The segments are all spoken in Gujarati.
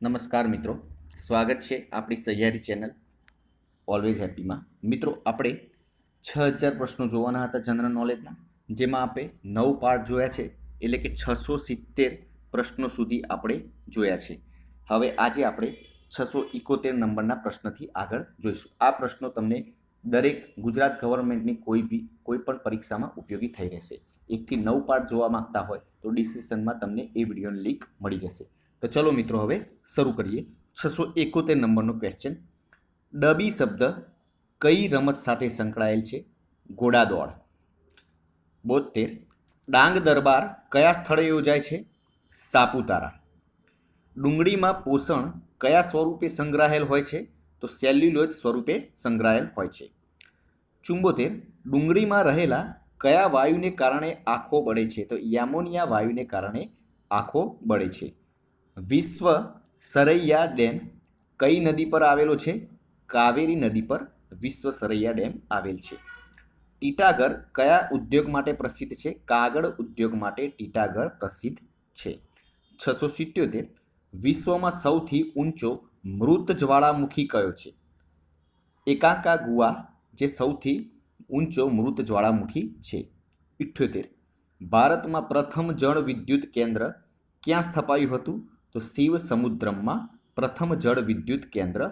નમસ્કાર મિત્રો. સ્વાગત છે આપણી સહિયારી ચેનલ ઓલવેઝ હેપીમાં મિત્રો, આપણે છ હજાર પ્રશ્નો જોવાના હતા જનરલ નોલેજના, જેમાં આપણે નવ પાર્ટ જોયા છે, એટલે કે છસો સિત્તેર પ્રશ્નો સુધી આપણે જોયા છે. હવે આજે આપણે છસો ઇકોતેર નંબરના પ્રશ્નથી આગળ જોઈશું. આ પ્રશ્નો તમને દરેક ગુજરાત ગવર્મેન્ટની કોઈ બી, કોઈ પણ પરીક્ષામાં ઉપયોગી થઈ રહેશે. એકથી નવ પાર્ટ જોવા માંગતા હોય તો ડિસ્ક્રિપ્શનમાં તમને એ વિડીયોની લિંક મળી જશે. તો ચલો મિત્રો હવે શરૂ કરીએ. છસો એકોતેર નંબરનો ક્વેશ્ચન ડબી શબ્દ કઈ રમત સાથે સંકળાયેલ છે? ઘોડાદોડ બોતેર. ડાંગ દરબાર કયા સ્થળે યોજાય છે? સાપુતારા. ડુંગળીમાં પોષણ કયા સ્વરૂપે સંગ્રહાયેલ હોય છે? તો સેલ્યુલોજ સ્વરૂપે સંગ્રહાયેલ હોય છે. ચુંબોતેર. ડુંગળીમાં રહેલા કયા વાયુને કારણે આંખો બળે છે? તો યામોનિયા વાયુને કારણે આંખો બળે છે. વિશ્વ સરૈયા ડેમ કઈ નદી પર આવેલો છે? કાવેરી નદી પર વિશ્વ સરૈયા ડેમ આવેલ છે. ટીટાગર કયા ઉદ્યોગ માટે પ્રસિદ્ધ છે? કાગળ ઉદ્યોગ માટે ટીટાગર પ્રસિદ્ધ છે. છસો સિત્યોતેર. વિશ્વમાં સૌથી ઊંચો મૃત જ્વાળામુખી કયો છે? એકાંકા ગુવા જે સૌથી ઊંચો મૃત જ્વાળામુખી છે. ઇઠ્યોતેર. ભારતમાં પ્રથમ જળ વિદ્યુત કેન્દ્ર ક્યાં સ્થપાયું હતું? તો શિવ સમુદ્રમમાં પ્રથમ જળ વિદ્યુત કેન્દ્ર.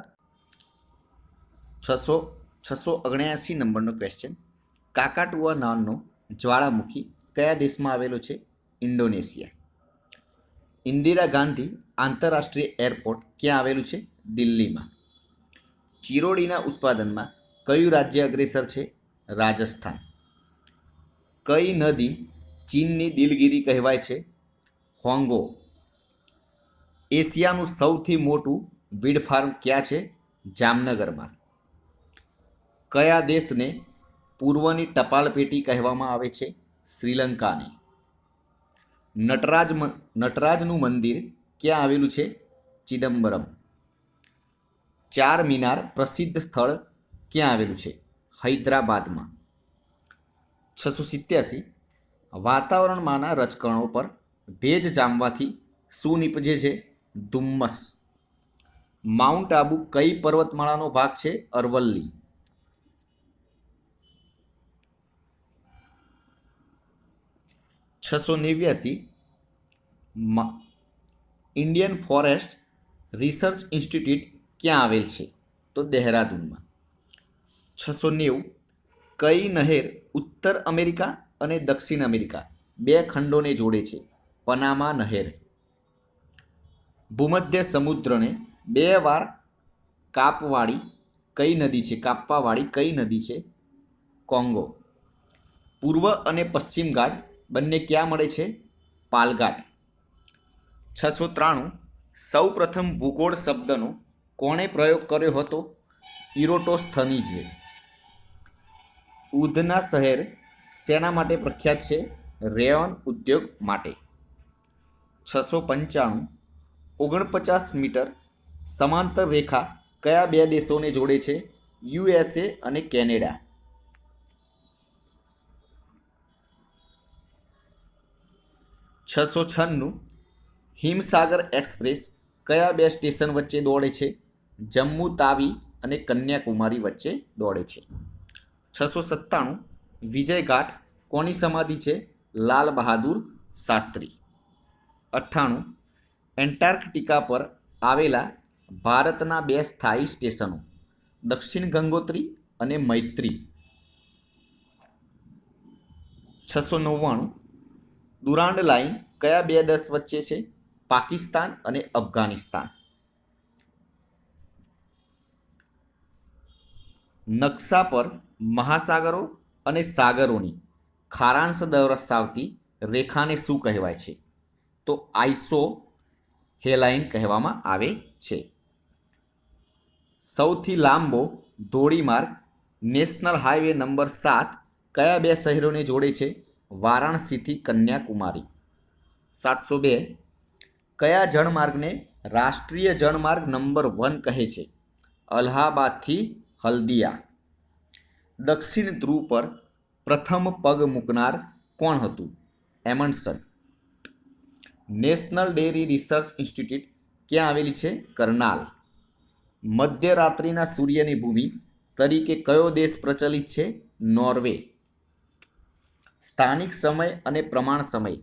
છસો છસો ઓગણ્યાસી નંબરનો ક્વેશ્ચન કાકાટુઆ નામનો જ્વાળામુખી કયા દેશમાં આવેલો છે? ઇન્ડોનેશિયા. ઇન્દિરા ગાંધી આંતરરાષ્ટ્રીય એરપોર્ટ ક્યાં આવેલું છે? દિલ્હીમાં. ચિરોડીના ઉત્પાદનમાં કયું રાજ્ય અગ્રેસર છે? રાજસ્થાન. કઈ નદી ચીનની દિલગીરી કહેવાય છે? હોંગો. એશિયાનું સૌથી મોટું વીડ ફાર્મ ક્યાં છે? જામનગરમાં. કયા દેશને પૂર્વની ટપાલ પેટી કહેવામાં આવે છે? શ્રીલંકાને. નટરાજ નટરાજનું મંદિર ક્યાં આવેલું છે? ચિદમ્બરમ. ચાર મિનાર પ્રસિદ્ધ સ્થળ ક્યાં આવેલું છે? હૈદરાબાદમાં. છસો સિત્યાસી. વાતાવરણમાંના રજકણો પર ભેજ જામવાથી શું નીપજે છે? ધુમ્મસ. માઉન્ટ આબુ કઈ પર્વતમાળાનો ભાગ છે? અરવલ્લી. છસો નેવ્યાસી. ઇન્ડિયન ફોરેસ્ટ રિસર્ચ ઇન્સ્ટિટ્યૂટ ક્યાં આવેલ છે? તો દહેરાદૂનમાં. છસો નેવું. કઈ નહેર ઉત્તર અમેરિકા અને દક્ષિણ અમેરિકા બે ખંડોને જોડે છે? પનામા નહેર. ભૂમધ્ય સમુદ્રને બે વાર કાપવાળી કઈ નદી છે? કાપવાવાળી કઈ નદી છે? કોંગો. પૂર્વ અને પશ્ચિમ ઘાટ બંને ક્યાં મળે છે? પાલઘાટ. છસો ત્રાણું સૌ પ્રથમ ભૂગોળ શબ્દનો કોણે પ્રયોગ કર્યો હતો? ઇરોટોસ્થનીજે ઉધના શહેર શેના માટે પ્રખ્યાત છે? રેયન ઉદ્યોગ માટે. છસો પંચાણું ઓગણપચાસ મીટર સમાંતર રેખા કયા બે દેશોને જોડે છે? યુએસએ અને કેનેડા. છસો છન્નું હિમસાગર એક્સપ્રેસ કયા બે સ્ટેશન વચ્ચે દોડે છે? જમ્મુ તાવી અને કન્યાકુમારી વચ્ચે દોડે છે. છસો સત્તાણું વિજયઘાટ કોની સમાધિ છે? લાલ બહાદુર શાસ્ત્રી. અઠ્ઠાણું એન્ટાર્કટિકા પર આવેલા ભારતના બે સ્થાયી સ્ટેશનો, દક્ષિણ ગંગોત્રી અને મૈત્રી. છસો નવ્વાણું. દુરાંડ લાઇન કયા બે દેશ વચ્ચે છે? પાકિસ્તાન અને અફઘાનિસ્તાન. નકશા પર મહાસાગરો અને સાગરોની ખારાંશ દર્શાવતી રેખાને શું કહેવાય છે? તો આઈસો હેલાઇન કહેવામાં આવે છે. સૌથી લાંબો ધોળીમાર્ગ નેશનલ હાઈવે નંબર સાત કયા બે શહેરોને જોડે છે? વારાણસીથી કન્યાકુમારી. સાતસો બે. કયા જળમાર્ગને રાષ્ટ્રીય જળમાર્ગ નંબર વન કહે છે? અલ્હાબાદથી હલ્દિયા. દક્ષિણ ધ્રુવ પર પ્રથમ પગ મૂકનાર કોણ હતું? Amundsen national dairy research institute ક્યાં આવેલી છે? કરનાલ. મધ્યરાત્રિના સૂર્યની ભૂમિ તરીકે કયો દેશ પ્રચલિત છે? નોર્વે. સ્થાનિક સમય અને પ્રમાણ સમય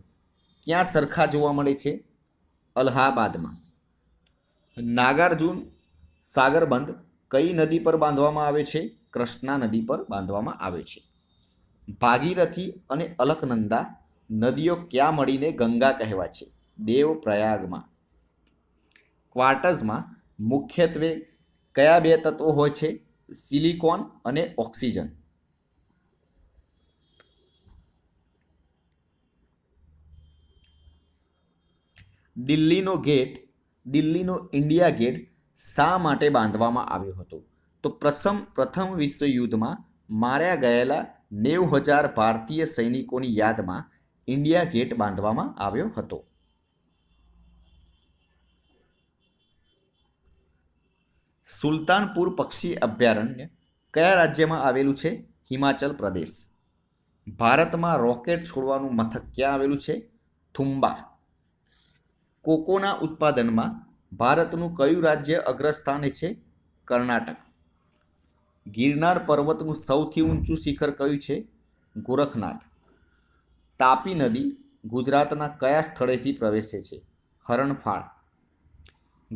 ક્યાં સરખા જોવા મળે છે? અલ્હાબાદમાં. નાગાર્જુન સાગરબંધ કઈ નદી પર બાંધવામાં આવે છે? કૃષ્ણા નદી પર બાંધવામાં આવે છે. ભાગીરથી અને અલકનંદા નદીઓ ક્યાં મળીને ગંગા કહેવાય છે? દેવપ્રયાગમાં ક્વાર્ટર્સમાં મુખ્યત્વે કયા બે તત્વો હોય છે? સિલિકોન અને ઓક્સિજન. દિલ્હીનો ગેટ, દિલ્હીનો ઇન્ડિયા ગેટ શા માટે બાંધવામાં આવ્યો હતો? તો પ્રથમ પ્રથમ વિશ્વયુદ્ધમાં માર્યા ગયેલા નેવ હજાર ભારતીય સૈનિકોની યાદમાં ઇન્ડિયા ગેટ બાંધવામાં આવ્યો હતો. સુલતાનપુર પક્ષી અભયારણ્ય કયા રાજ્યમાં આવેલું છે? હિમાચલ પ્રદેશ. ભારતમાં રોકેટ છોડવાનું મથક ક્યાં આવેલું છે? થુંબા. કોકોના ઉત્પાદનમાં ભારતનું કયું રાજ્ય અગ્રસ્થાને છે? કર્ણાટક. ગિરનાર પર્વતનું સૌથી ઊંચું શિખર કયું છે? ગોરખનાથ. તાપી નદી ગુજરાતના કયા સ્થળેથી પ્રવેશે છે? હરણફાળ.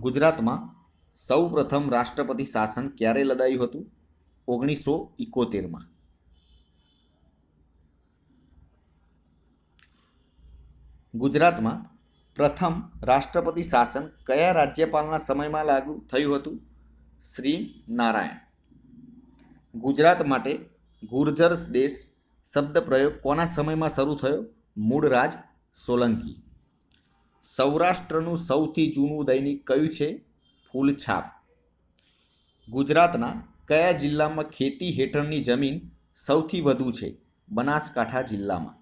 ગુજરાતમાં સૌ પ્રથમ રાષ્ટ્રપતિ શાસન ક્યારે લદાયું હતું? ઓગણીસો ઇકોતેરમાં. ગુજરાતમાં પ્રથમ રાષ્ટ્રપતિ શાસન કયા રાજ્યપાલના સમયમાં લાગુ થયું હતું? શ્રી નારાયણ. ગુજરાત માટે ગુર્જર દેશ શબ્દ પ્રયોગ કોના સમયમાં શરૂ થયો? મૂળરાજ સોલંકી. સૌરાષ્ટ્રનું સૌથી જૂનું દૈનિક કયું છે? ફૂલછાપ. ગુજરાતના કયા જિલ્લામાં ખેતી હેઠળની જમીન સૌથી વધુ છે? બનાસકાંઠા જિલ્લામાં.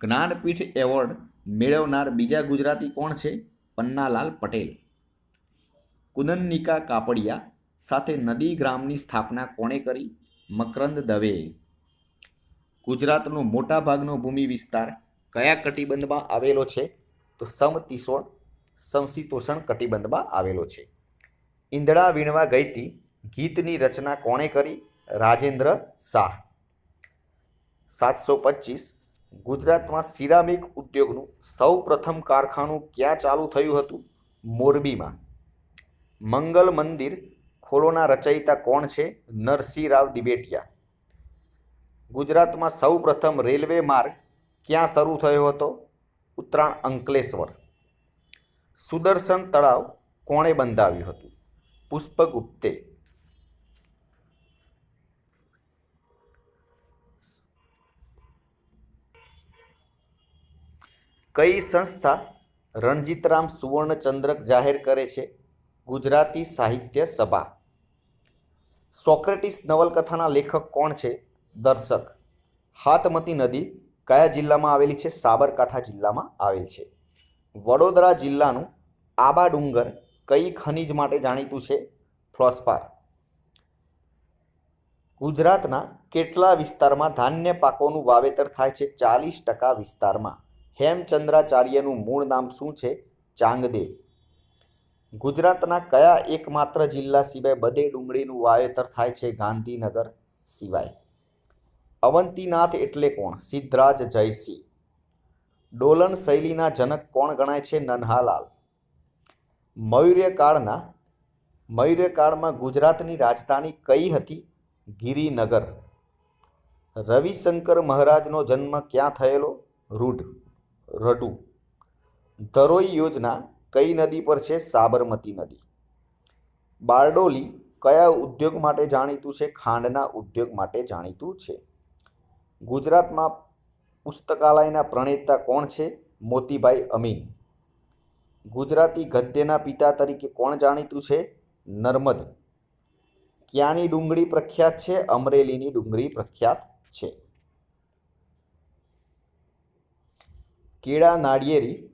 જ્ઞાનપીઠ એવોર્ડ મેળવનાર બીજા ગુજરાતી કોણ છે? પન્નાલાલ પટેલ. કુદનનિકા કાપડિયા સાથે નદી ગ્રામની સ્થાપના કોણે કરી? મકરંદ દવેએ. ગુજરાતનો મોટાભાગનો ભૂમિ વિસ્તાર કયા કટિબંધમાં આવેલો છે? તો સમતિશોણ સમશીતોષણ કટિબંધમાં આવેલો છે. ઈંધણા વીણવા ગઈતી ગીતની રચના કોણે કરી? રાજેન્દ્ર શાહ. સાતસો પચીસ. ગુજરાતમાં સિરામિક ઉદ્યોગનું સૌ પ્રથમ કારખાનું ક્યાં ચાલુ થયું હતું? મોરબીમાં. મંગલ મંદિર ખોલોના રચયિતા કોણ છે? નરસિંહ રાવ દિબેટિયા. ગુજરાતમાં સૌ પ્રથમ રેલવે માર્ગ ક્યાં શરૂ થયો હતો? ઉત્તરાયણ અંકલેશ્વર. સુદર્શન તળાવ કોણે બંધાવ્યું હતું? પુષ્પગુપ્તે. કઈ સંસ્થા રણજીતરામ સુવર્ણચંદ્રક જાહેર કરે છે? ગુજરાતી સાહિત્ય સભા. સોક્રેટિસ નવલકથાના લેખક કોણ છે? દર્શક. હાથમતી નદી કયા જિલ્લામાં આવેલી છે? સાબરકાંઠા જિલ્લામાં આવેલ છે. વડોદરા જિલ્લાનું આબા ડુંગર કઈ ખનિજ માટે જાણીતું છે? ફ્લોસ્પાર ગુજરાતના કેટલા વિસ્તારમાં ધાન્ય પાકોનું વાવેતર થાય છે? ચાલીસ ટકા વિસ્તારમાં. હેમચંદ્રાચાર્યનું મૂળ નામ શું છે? ચાંગદેવ. ગુજરાતના કયા એકમાત્ર જિલ્લા સિવાય બધે ડુંગળીનું વાવેતર થાય છે ગાંધીનગર સિવાય? અવંતીનાથ એટલે કોણ? સિદ્ધરાજ જયસિંહ. ડોલન શૈલીના જનક કોણ ગણાય છે? નન્હાલાલ. મૌર્યકાળના મૌર્યકાળમાં ગુજરાતની રાજધાની કઈ હતી? ગિરિનગર. રવિશંકર મહારાજનો જન્મ ક્યાં થયેલો? રૂઢ. રડુ. ધરોઈ યોજના કઈ નદી પર છે? સાબરમતી નદી. બારડોલી કયા ઉદ્યોગ માટે જાણીતું છે? ખાંડના ઉદ્યોગ માટે જાણીતું છે. ગુજરાતમાં પુસ્તકાલયના પ્રણેતા કોણ છે? મોતીભાઈ અમીન. ગુજરાતી ગદ્યના પિતા તરીકે કોણ જાણીતું છે? નર્મદ. ક્યાંની ડુંગળી પ્રખ્યાત છે? અમરેલીની ડુંગળી પ્રખ્યાત છે. કેળા નાળિયેરી,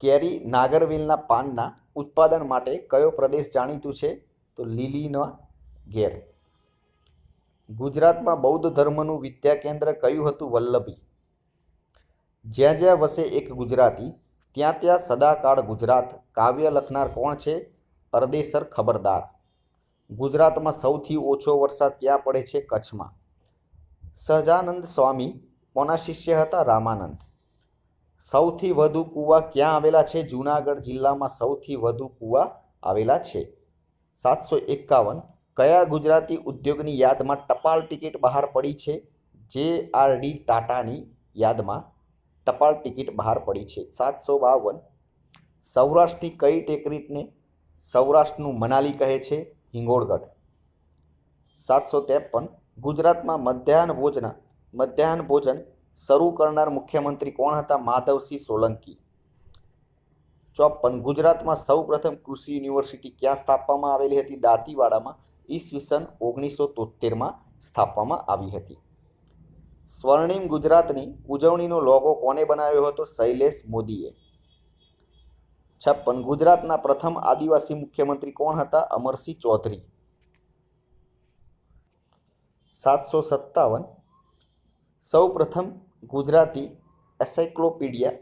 કેરી નાગરવેલના પાનના ઉત્પાદન માટે કયો પ્રદેશ જાણીતું છે? તો લીલીના ઘેર. ગુજરાતમાં બૌદ્ધ ધર્મનું વિદ્યા કેન્દ્ર કયું હતું વલ્લભી? જ્યાં જ્યાં વસે એક ગુજરાતી, ત્યાં ત્યાં સદાકાળ ગુજરાત. કાવ્ય લખનાર કોણ છે? અરદેસર ખબરદાર. ગુજરાતમાં સૌથી ઓછો વરસાદ ક્યાં પડે છે? કચ્છમાં. સહજાનંદ સ્વામી, કોના શિષ્ય હતા? રામાનંદ. સૌથી વધુ કૂવા ક્યાં આવેલા છે? જૂનાગઢ જિલ્લામાં સૌથી વધુ કૂવા આવેલા છે. સાતસો એકાવન કયા ગુજરાતી ઉદ્યોગની યાદમાં ટપાલ ટિકિટ બહાર પડી છે? જે આર ડી ટાટાની યાદમાં ટપાલ ટિકિટ બહાર પડી છે. સાતસો બાવન. સૌરાષ્ટ્રની કઈ ટેકરીટને સૌરાષ્ટ્રનું મનાલી કહે છે? હિંગોળગઢ. સાતસો ત્રેપન. ગુજરાતમાં મધ્યાહન ભોજન મધ્યાહન ભોજન શરૂ કરનાર મુખ્યમંત્રી કોણ હતા? માધવસિંહ સોલંકી. ચોપન. ગુજરાતમાં સૌપ્રથમ કૃષિ યુનિવર્સિટી ક્યાં સ્થાપવામાં આવેલી હતી? દાંતીવાડામાં ઈસવીસન ઓગણીસો તોતેરમાં સ્થાપવામાં આવી હતી. સ્વર્ણિમ ગુજરાતની ઉજવણીનો લોગો કોને બનાવ્યો હતો? શૈલેષ મોદીએ. છપ્પન, ગુજરાતના પ્રથમ આદિવાસી મુખ્યમંત્રી કોણ હતા? અમરસિંહ ચૌધરી. સાતસો સત્તાવન સૌ પ્રથમ ગુજરાતી એસાઇક્લોપીડિયા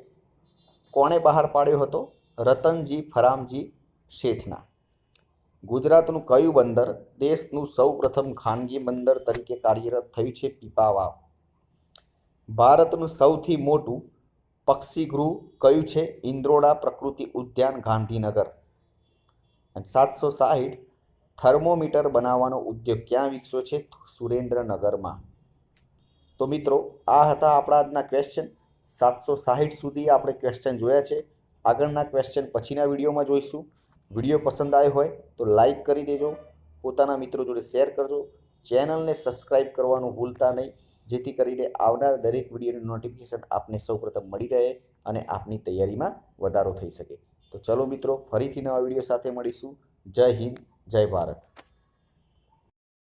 કોણે બહાર પાડ્યો હતો? રતનજી ફરામજી શેઠના. ગુજરાતનું કયું બંદર દેશનું સૌ પ્રથમ ખાનગી બંદર તરીકે કાર્યરત થયું છે પીપાવાવ? ભારતનું સૌથી મોટું પક્ષીગૃહ કયું છે? ઇન્દ્રોડા પ્રકૃતિ ઉદ્યાન ગાંધીનગર. અને સાતસો સાહીઠ થર્મોમીટર બનાવવાનો ઉદ્યોગ ક્યાં વિકસ્યો છે? સુરેન્દ્રનગરમાં. તો મિત્રો, આ હતા આપણા આજના ક્વેશ્ચન સાતસો સાહીઠ સુધી આપણે ક્વેશ્ચન જોયા છે. આગળના ક્વેશ્ચન પછીના વિડીયોમાં જોઈશું. વીડિયો પસંદ આવ્યો હોય તો લાઇક કરી દેજો. પોતાના મિત્રો જોડે શેર કરજો. ચેનલને સબસ્ક્રાઈબ કરવાનું ભૂલતા નહીં. જેથી કરીને આવનાર દરેક વિડીયોનું નોટિફિકેશન આપને સૌપ્રથમ મળી રહે અને આપની તૈયારીમાં વધારો થઈ શકે. તો ચલો મિત્રો, ફરીથી નવા વીડિયો સાથે મળીશું. જય હિન્દ, જય ભારત.